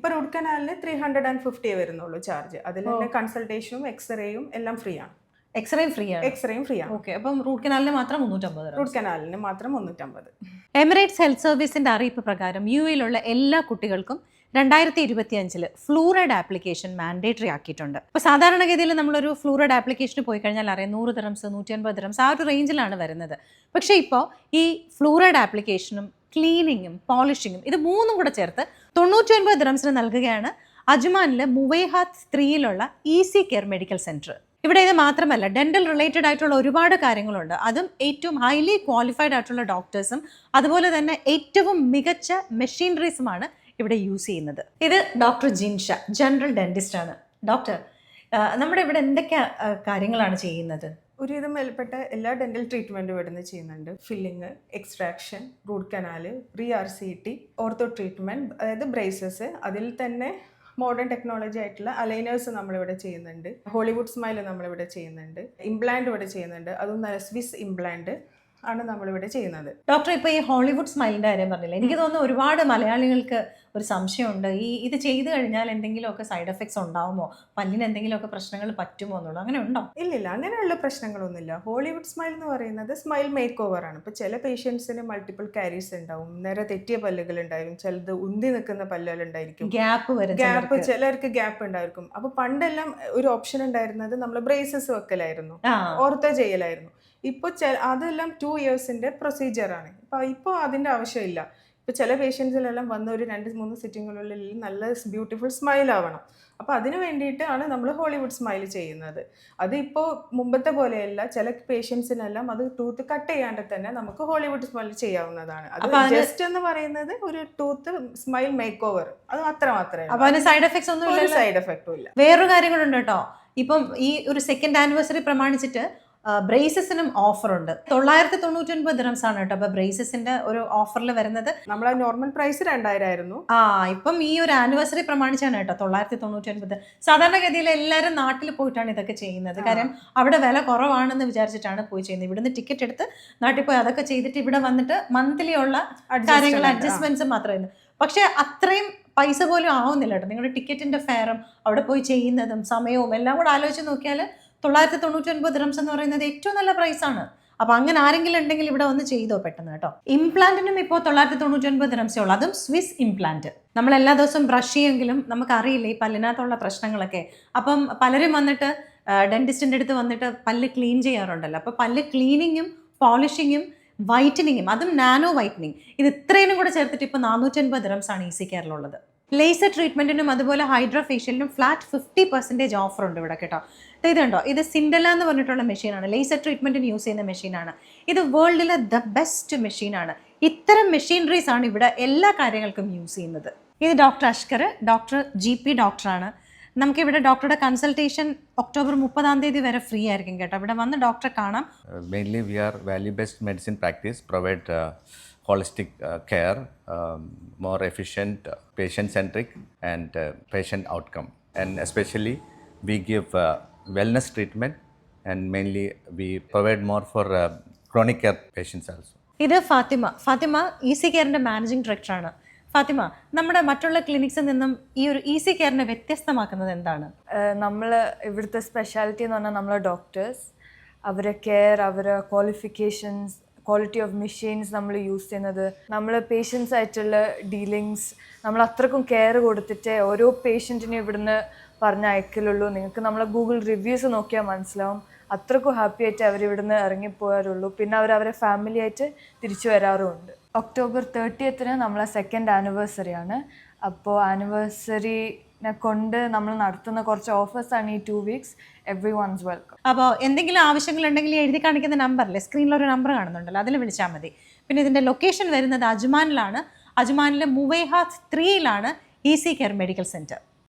ഇപ്പൊ റൂട്ട് കനാലിന് three hundred and ഫിഫ്റ്റിയേ വരുന്നുള്ളൂ ചാർജ് അതിൽ തന്നെ കൺസൾട്ടേഷനും എക്സ്റേയും എല്ലാം ഫ്രീ ആണ്. എക്സ്റേയും ഫ്രീ ആണ്. എക്സ്റേയും ഫ്രീ ആണ്. ഓക്കെ അപ്പം റൂട്ട് കനാലിന് മാത്രം മുന്നൂറ്റമ്പത് റൂട്ട് കനാലിന് മാത്രം മുന്നൂറ്റമ്പത്. എമിറേറ്റ്സ് ഹെൽത്ത് സർവീസിന്റെ അറിയിപ്പ് പ്രകാരം യു എയിലുള്ള എല്ലാ കുട്ടികൾക്കും രണ്ടായിരത്തി ഇരുപത്തി അഞ്ചിൽ ഫ്ലൂറൈഡ് ആപ്ലിക്കേഷൻ മാൻഡേറ്ററി ആക്കിയിട്ടുണ്ട്. അപ്പോൾ സാധാരണഗതിയിൽ നമ്മളൊരു ഫ്ലൂറൈഡ് ആപ്ലിക്കേഷന് പോയി കഴിഞ്ഞാൽ അറിയാം നൂറ് ദ്രംസ് നൂറ്റി അൻപത് ദിറംസ് ആ ഒരു റേഞ്ചിലാണ് വരുന്നത്. പക്ഷേ ഇപ്പോൾ ഈ ഫ്ലൂറൈഡ് ആപ്ലിക്കേഷനും ക്ലീനിങ്ങും പോളിഷിങ്ങും ഇത് മൂന്നും കൂടെ ചേർത്ത് തൊണ്ണൂറ്റി ഒൻപത് ദിറംസിന് നൽകുകയാണ് അജ്മാനിലെ മുവൈഹാത്ത് ത്രീയിലുള്ള ഈസി കെയർ മെഡിക്കൽ സെന്റർ ഇവിടെ ഇത് മാത്രമല്ല ഡെന്റൽ റിലേറ്റഡ് ആയിട്ടുള്ള ഒരുപാട് കാര്യങ്ങളുണ്ട്. അതും ഏറ്റവും ഹൈലി ക്വാളിഫൈഡ് ആയിട്ടുള്ള ഡോക്ടേഴ്സും അതുപോലെ തന്നെ ഏറ്റവും മികച്ച മെഷീനറീസുമാണ് ഇവിടെ യൂസ് ചെയ്യുന്നത്. ഇത് ഡോക്ടർ ജിൻഷ ജനറൽ ഡെന്റിസ്റ്റ് ആണ്. ഡോക്ടർ നമ്മുടെ ഇവിടെ എന്തൊക്കെ കാര്യങ്ങളാണ് ചെയ്യുന്നത്? ഒരുവിധം മേൽപ്പെട്ട എല്ലാ ഡെന്റൽ ട്രീറ്റ്മെന്റും ഇവിടുന്ന് ചെയ്യുന്നുണ്ട്. Filling extraction root canal re R C T ortho treatment അതായത് ബ്രേസസ് അതിൽ തന്നെ മോഡേൺ ടെക്നോളജി ആയിട്ടുള്ള അലൈനേഴ്സ് നമ്മളിവിടെ ചെയ്യുന്നുണ്ട്. ഹോളിവുഡ് സ്മൈൽ നമ്മളിവിടെ ചെയ്യുന്നുണ്ട്. ഇംപ്ലാന്റ് ഇവിടെ ചെയ്യുന്നുണ്ട്. അതും സ്വിസ് ഇംപ്ലാന്റ് ആണ് നമ്മളിവിടെ ചെയ്യുന്നത്. ഡോക്ടർ ഇപ്പോൾ ഈ ഹോളിവുഡ് സ്മൈലിന്റെ കാര്യം പറഞ്ഞില്ല? എനിക്ക് തോന്നുന്നു ഒരുപാട് മലയാളികൾക്ക് ഒരു സംശയമുണ്ട്. ഈ ഇത് ചെയ്തു കഴിഞ്ഞാൽ എന്തെങ്കിലുമൊക്കെ സൈഡ് എഫക്ട്സ് ഉണ്ടാവുമോ? പല്ലിന് എന്തെങ്കിലുമൊക്കെ പ്രശ്നങ്ങൾ പറ്റുമോ എന്നുള്ളത്? അങ്ങനെ ഉണ്ടോ? ഇല്ലില്ല അങ്ങനെയുള്ള പ്രശ്നങ്ങളൊന്നുമില്ല. ഹോളിവുഡ് സ്മൈൽ എന്ന് പറയുന്നത് സ്മൈൽ മേക്ക് ഓവർ ആണ്. ഇപ്പോൾ ചില പേഷ്യൻസിന് മൾട്ടിപ്പിൾ കാരീസ് ഉണ്ടാവും. നേരെ തെറ്റിയ പല്ലുകൾ ഉണ്ടായിരിക്കും. ചിലത് ഉന്തി നിൽക്കുന്ന പല്ലുകൾ ഉണ്ടായിരിക്കും. ഗ്യാപ്പ് വരും ഗ്യാപ്പ് ചിലർക്ക്. ഗ്യാപ്പ് ഉണ്ടായിരിക്കും. അപ്പൊ പണ്ടെല്ലാം ഒരു ഓപ്ഷൻ ഉണ്ടായിരുന്നത് നമ്മൾ ബ്രേസസ് വെക്കലായിരുന്നു. ഓർത്തോ ചെയ്യലായിരുന്നു. ഇപ്പൊ ചെ- അതെല്ലാം ടു ഇയേഴ്സിന്റെ പ്രൊസീജിയറാണ് ഇപ്പോൾ ഇപ്പൊ ഇപ്പോൾ അതിന്റെ ആവശ്യമില്ല. ഇപ്പോൾ ചില പേഷ്യൻസിലെല്ലാം വന്ന ഒരു രണ്ട് മൂന്ന് സിറ്റിങ്ങുകളിൽ നല്ല ബ്യൂട്ടിഫുൾ സ്മൈൽ ആവണം. അപ്പോൾ അതിന് വേണ്ടിയിട്ടാണ് നമ്മൾ ഹോളിവുഡ് സ്മൈൽ ചെയ്യുന്നത്. അത് ഇപ്പോൾ മുമ്പത്തെ പോലെയല്ല. ചില പേഷ്യൻസിനെല്ലാം അത് ടൂത്ത് കട്ട് ചെയ്യാണ്ട് തന്നെ നമുക്ക് ഹോളിവുഡ് സ്മൈൽ ചെയ്യാവുന്നതാണ്. അത് ജസ്റ്റ് എന്ന് പറയുന്നത് ഒരു ടൂത്ത് സ്മൈൽ മേക്ക് ഓവർ അത് അത്ര മാത്രമേ സൈഡ് എഫക്ട്സ് ഒന്നും ഇല്ല സൈഡ് എഫക്റ്റും ഇല്ല. വേറൊരു കാര്യങ്ങളുണ്ട് കേട്ടോ. ഇപ്പം ഈ ഒരു സെക്കൻഡ് ആനിവേഴ്സറി പ്രമാണിച്ചിട്ട് ബ്രേസസിനും ഓഫർ ഉണ്ട് തൊള്ളായിരത്തി തൊണ്ണൂറ്റി ഒൻപത് ദിറംസ് ആണ് കേട്ടോ. അപ്പൊ ബ്രേസസിന്റെ ഒരു ഓഫറിൽ വരുന്നത്. നമ്മളെ നോർമൽ പ്രൈസ് രണ്ടായിരം ആയിരുന്നു ആ ഇപ്പം ഈ ഒരു ആനിവേഴ്സറി പ്രമാണിച്ചാണ് കേട്ടോ. തൊള്ളായിരത്തി തൊണ്ണൂറ്റി ഒൻപത് സാധാരണഗതിയിൽ എല്ലാവരും നാട്ടിൽ പോയിട്ടാണ് ഇതൊക്കെ ചെയ്യുന്നത്. കാരണം കാര്യം അവിടെ വില കുറവാണെന്ന് വിചാരിച്ചിട്ടാണ് പോയി ചെയ്യുന്നത്. ഇവിടുന്ന് ടിക്കറ്റ് എടുത്ത് നാട്ടിൽ പോയി അതൊക്കെ ചെയ്തിട്ട് ഇവിടെ വന്നിട്ട് മന്ത്ലി ഉള്ള കാര്യങ്ങൾ അഡ്ജസ്റ്റ്മെന്റ്സ് മാത്രമേ പക്ഷെ അത്രയും പൈസ പോലും ആവുന്നില്ല കേട്ടോ. നിങ്ങളുടെ ടിക്കറ്റിന്റെ ഫെയറും അവിടെ പോയി ചെയ്യുന്നതും സമയവും എല്ലാം കൂടെ ആലോചിച്ച് നോക്കിയാൽ തൊള്ളായിരത്തി തൊണ്ണൂറ്റി ഒൻപത് ദിറംസ് എന്ന് പറയുന്നത് ഏറ്റവും നല്ല പ്രൈസാണ് അപ്പൊ അങ്ങനെ ആരെങ്കിലും ഉണ്ടെങ്കിൽ ഇവിടെ വന്ന് ചെയ്തോ പെട്ടെന്ന് കേട്ടോ. ഇംപ്ലാന്റിനും ഇപ്പോൾ തൊള്ളായിരത്തി തൊണ്ണൂറ്റി ഒൻപത് ദിറംസേ ഉള്ളൂ. അതും സ്വിസ് ഇംപ്ലാന്റ് നമ്മൾ എല്ലാ ദിവസവും ബ്രഷ് ചെയ്യുമെങ്കിലും നമുക്കറിയില്ല ഈ പല്ലിനകത്തുള്ള പ്രശ്നങ്ങളൊക്കെ. അപ്പം പലരും വന്നിട്ട് ഡെന്റിസ്റ്റിന്റെ അടുത്ത് വന്നിട്ട് പല്ല് ക്ലീൻ ചെയ്യാറുണ്ടല്ലോ. അപ്പോൾ പല്ല് ക്ലീനിങ്ങും പോളിഷിങ്ങും വൈറ്റനിങ്ങും അതും നാനോ വൈറ്റനിങ് ഇത് ഇത്രയും കൂടെ ചേർത്തിട്ട് ഇപ്പോൾ നാനൂറ്റൻപത് ആണ് ഈസി കെയറിലുള്ളത് ലേസർ ട്രീറ്റ്മെന്റിനും അതുപോലെ ഹൈഡ്രോ ഫേഷ്യലിനും ഫ്ലാറ്റ് ഫിഫ്റ്റി പെർസെന്റേജ് ഓഫർ ഉണ്ട് ഇവിടെ കേട്ടോ. ദേ ഇത് കണ്ടോ ഇത് സിൻഡല എന്ന് പറഞ്ഞിട്ടുള്ള മെഷീനാണ് ലേസർ ട്രീറ്റ്മെന്റിന് യൂസ് ചെയ്യുന്ന മെഷീനാണ് ഇത് വേൾഡിലെ ദ ബെസ്റ്റ് മെഷീനാണ് ഇത്തരം മെഷീനറീസ് ആണ് ഇവിടെ എല്ലാ കാര്യങ്ങൾക്കും യൂസ് ചെയ്യുന്നത്. ഇത് doctor Ashkar doctor G P ഡോക്ടറാണ് നമുക്ക് ഇവിടെ ഡോക്ടറുടെ കൺസൾട്ടേഷൻ ഒക്ടോബർ മുപ്പതാം തീയതി വരെ ഫ്രീ ആയിരിക്കും കേട്ടോ. ഇവിടെ വന്ന് ഡോക്ടറെ കാണാം. Mainly we are value best medicine practice provide holistic care more efficient patient centric and patient outcome and especially we give wellness treatment and mainly we provide more for chronic care patients also ഇത് Fathima. Fathima E C കെയറിന്റെ managing ഡയറക്ടറാണ് ഫാത്തിമ നമ്മുടെ മറ്റുള്ള ക്ലിനിക്സിൽ നിന്നും ഈ ഒരു easy കെയറിനെ വ്യത്യസ്തമാക്കുന്നത് എന്താണ്? നമ്മൾ ഇവിടുത്തെ സ്പെഷ്യാലിറ്റി എന്ന് പറഞ്ഞാൽ നമ്മളെ ഡോക്ടേഴ്സ് അവരെ കെയർ അവരെ ക്വാളിഫിക്കേഷൻസ് ക്വാളിറ്റി ഓഫ് മെഷീൻസ് നമ്മൾ യൂസ് ചെയ്യുന്നത്. നമ്മൾ പേഷ്യൻസ് ആയിട്ടുള്ള ഡീലിങ്സ് നമ്മൾ അത്രക്കും കെയർ കൊടുത്തിട്ട് ഓരോ പേഷ്യന്റിനും ഇവിടുന്ന് പറഞ്ഞയക്കലുള്ളൂ നിങ്ങൾക്ക് നമ്മളെ ഗൂഗിൾ റിവ്യൂസ് നോക്കിയാൽ മനസ്സിലാവും. അത്രക്കും ഹാപ്പി ആയിട്ട് അവർ ഇവിടുന്ന് ഇറങ്ങിപ്പോയാറുള്ളൂ പിന്നെ അവർ അവരെ ഫാമിലി ആയിട്ട് തിരിച്ചു വരാറുമുണ്ട്. ഒക്ടോബർ തേർട്ടിയത്തിന് നമ്മളെ സെക്കൻഡ് ആനിവേഴ്സറി ആണ്. അപ്പോൾ ആനിവേഴ്സറിനെ കൊണ്ട് നമ്മൾ നടത്തുന്ന കുറച്ച് ഓഫേഴ്സാണ് ഈ two weeks every once welcome അപ്പോൾ എന്തെങ്കിലും ആവശ്യങ്ങളുണ്ടെങ്കിൽ എഴുതി കാണിക്കുന്ന നമ്പറില്ലേ സ്ക്രീനിൽ ഒരു നമ്പർ കാണുന്നുണ്ടല്ലോ അതിൽ വിളിച്ചാൽ മതി. പിന്നെ ഇതിന്റെ ലൊക്കേഷൻ വരുന്നത് അജ്മാനിലാണ്. അജ്മാനിലെ മുവൈഹാത്ത് ത്രീയിലാണ് ഈസി കെയർ മെഡിക്കൽ സെന്റർ